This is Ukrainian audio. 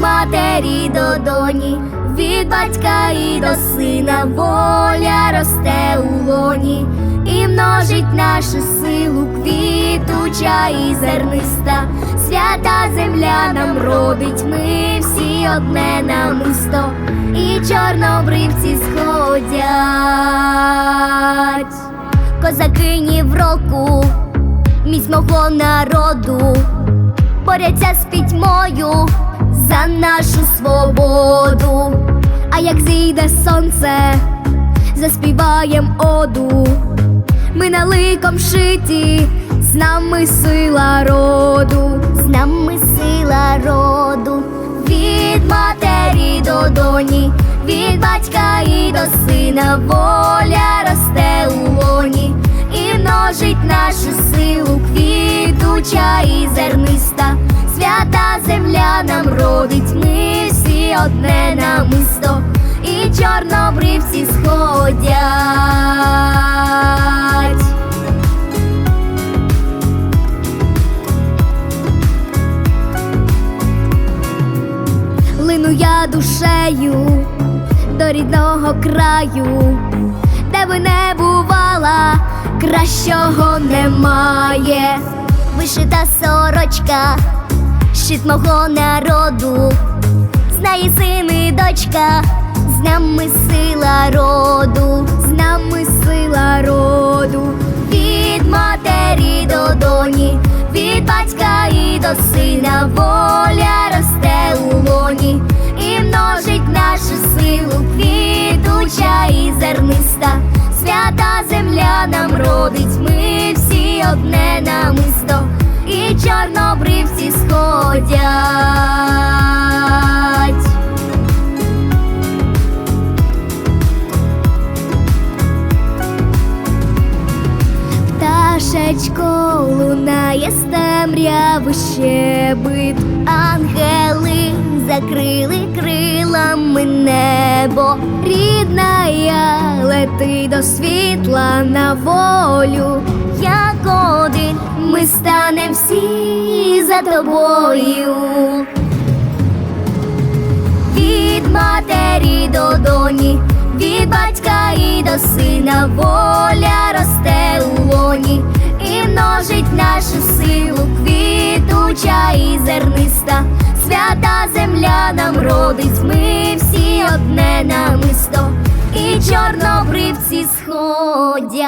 матері до доні, від батька і до сина воля росте у лоні, і множить нашу силу квітуча і зерниста, свята земля нам родить, ми всі одне намисто, і чорнобривці сходять, козакині в року, міць мого народу борються з пітьмою за нашу свободу. А як зійде сонце, заспіваєм оду. Ми на ликом шиті, з нами сила роду, з нами сила роду, від матері до доні, від батька і до сина воля росте у лоні і множить нашу силу квітуча і зерниста, родить, ми всі одне намисто, і чорнобривці сходять. Лину я душею до рідного краю, де би не бувала, кращого немає. Вишита сорочка, щит мого народу, знає син і дочка, з нами сила роду, з нами сила роду, від матері до доні, від батька і до сина воля сходять. Пташечко лунає з темряви щебит, ангели закрили крилами небо, рідна я лети до світла на волю, як один ми станем всі за тобою. Від матері до доні, від батька і до сина воля росте у лоні і множить нашу силу квітуча і зерниста, свята земля нам родить, ми всі одне намисто, і чорнобривці сходять.